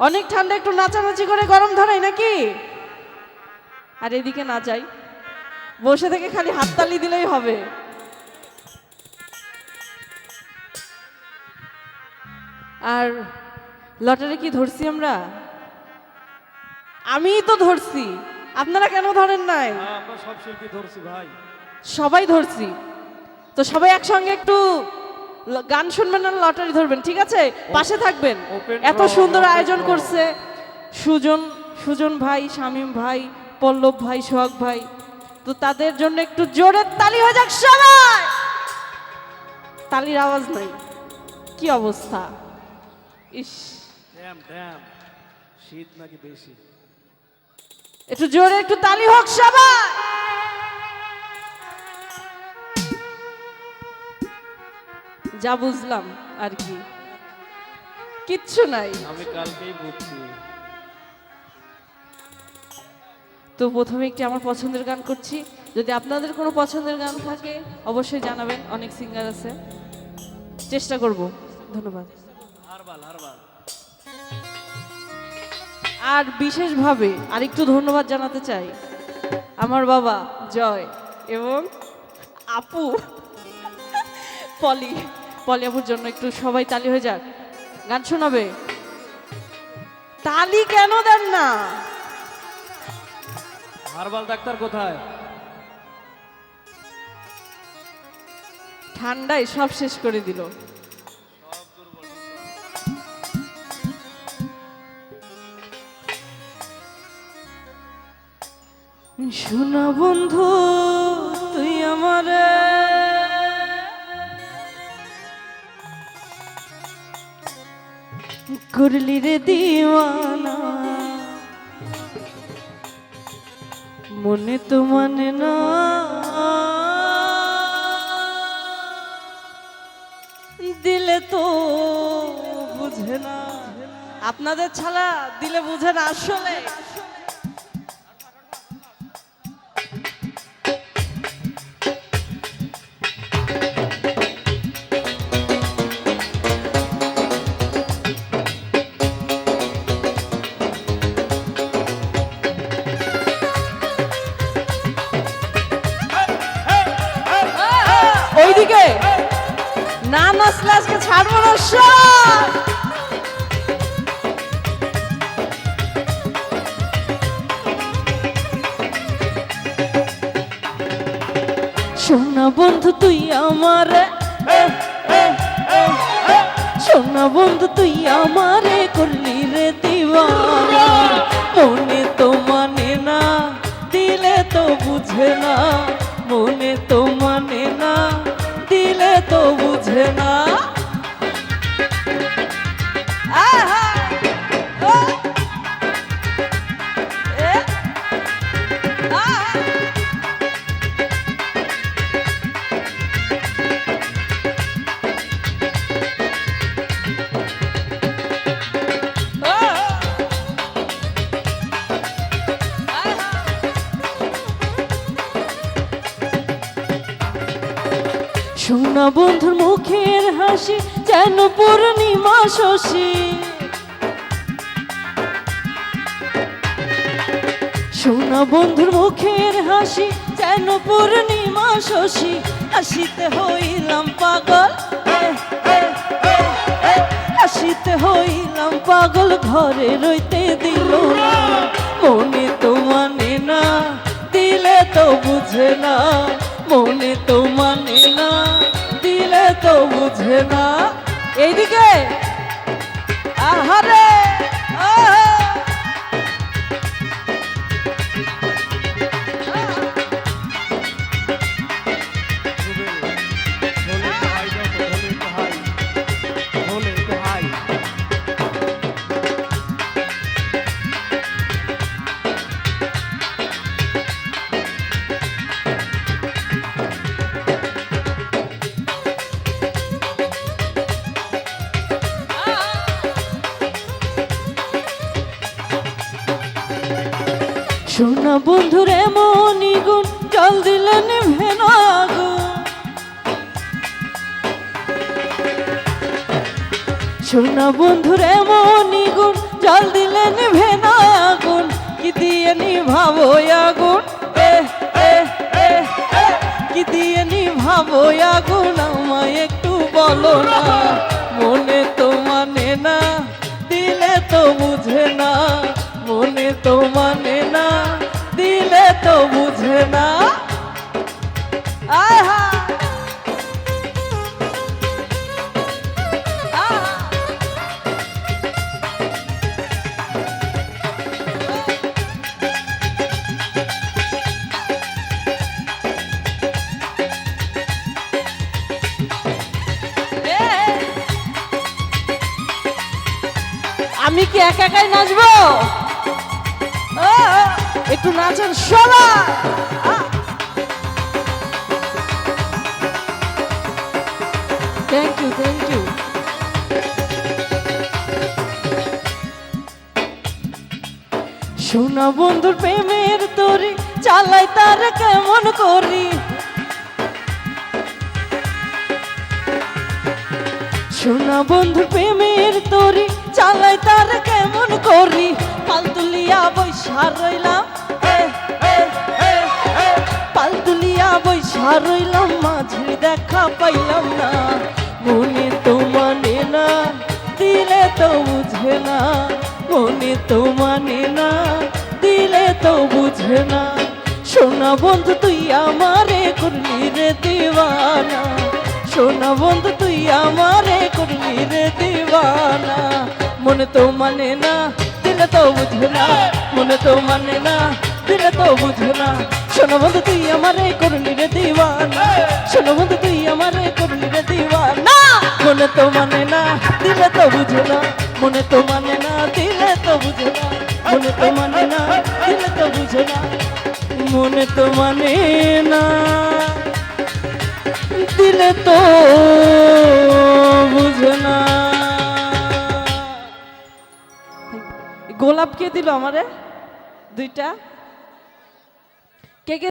অনেক ঠান্ডা একটু নাচানাচি করে গরম ধরাই নাকি? আর এদিকে না যাই। বসে থেকে খালি হাততালি দিলেই হবে। আর লটারি কি ধরছি আমরা? আমিই তো ধরছি। আপনারা কেন ধরেন নাই? আমরা সব শিল্পী ধরছি ভাই। সবাই ধরছি। তো সবাই একসঙ্গে একটু গান শুনবেন না লটারি ধরবেন ঠিক আছে? পাশে থাকবেন। এত সুন্দর আয়োজন করছে। সুজন সুজন ভাই শামীম ভাই পল্লব ভাই সোহাগ ভাই। তো তাদের জন্য একটু জোরে তালি হয়ে যাক সবাই! তালির আওয়াজ নাই। কি অবস্থা? ইস। শীত নাকি বেশি? একটু জোরে একটু তালি হোক সবাই! যা বুঝলাম আর কি। কিচ্ছু নাই। আমি কালকেই বুঝছি তো প্রথমে একটি আমার পছন্দের গান করছি। যদি আপনাদের কোনো পছন্দের গান থাকে অবশ্যই জানাবেন অনেক সিঙ্গার আছে। চেষ্টা করব। ধন্যবাদ। আর বিশেষভাবে আরেকটু ধন্যবাদ জানাতে চাই আমার বাবা জয় এবং আপু পলি। পলি আপুর জন্য একটু সবাই তালি হয়ে যাক। গান শোনাবে? তালি কেন দেন না? হারবাল ডাক্তার কোথায়? ঠান্ডায় সব শেষ করে দিল। শোনা বন্ধু তুই আমার করলি রে দিওয়ানা মনে তো মানে না দিলে তো বুঝে না আপনাদের ছাড়া দিলে বুঝে না, আসলে। আজকে ছাড়বো না সোনা বন্ধু তুই আমার সোনা বন্ধু তুই আমারে। বন্ধুর মুখের হাসি যেন পূর্ণিমা শশী। সোনা বন্ধুর মুখের হাসি যেন পূর্ণিমা শশী। হাসিতে হইলাম পাগল হাসিতে হইলাম পাগল, ঘরে রইতে দিল না। মনে তো মানে না, দিলে তো বুঝে না। মনে তো না। এইদিকে সোনা বন্ধুর এমনই গুণ, জল দিলেন না সোনা বন্ধুর এমনই গুণ, জল দিলেন নিভে না আগুন। কি দিয়ে নিভাবো আগুন? কি দিয়ে নিভাবো আগুন? আমায় একটু বলো না, মনে তো মানে না, দিলে তো বুঝে না। আমি কি একা একাই নাচবো? একটু নাচেন সবাই। থ্যাংক ইউ থ্যাংক ইউ সোনা বন্ধুর প্রেমের তরি, চালাই তার কেমন করি? সোনা বন্ধু প্রেমের তরি চালাই তার কেমন করি? পালতুলিয়া বৈশা রইলাম। পালতুলিয়া বৈশা রইলাম, মাঝে দেখা পাইলাম না। মনে তো মানে না, দিলে তো বুঝে না। মনে তো মানে না, দিলে তো বুঝে না। সোনা বন্ধু, তুই আমারে করলি রে দিওয়ানা। সোনা বন্ধু, তুই আমারে করলি রে দিওয়ানা। মনে তো মানে না, দিলে তো বুঝে না। মনে তো মানে না, দিলে তো বুঝে না। সোনা বন্ধু, তুই আমারে করলি রে দিওয়ানা। সোনা বন্ধু, তুই আমারে করলি রে দিওয়ানা। মনে তো মানে না, দিলে তো বুঝে না। মনে তো মানে না, দিলে তো বুঝে না। মনে তো মানে না, দিলে তো বুঝে না। মনে তো মানে না, দিলে তো কে দিল আমারে? দুইটা? কে কে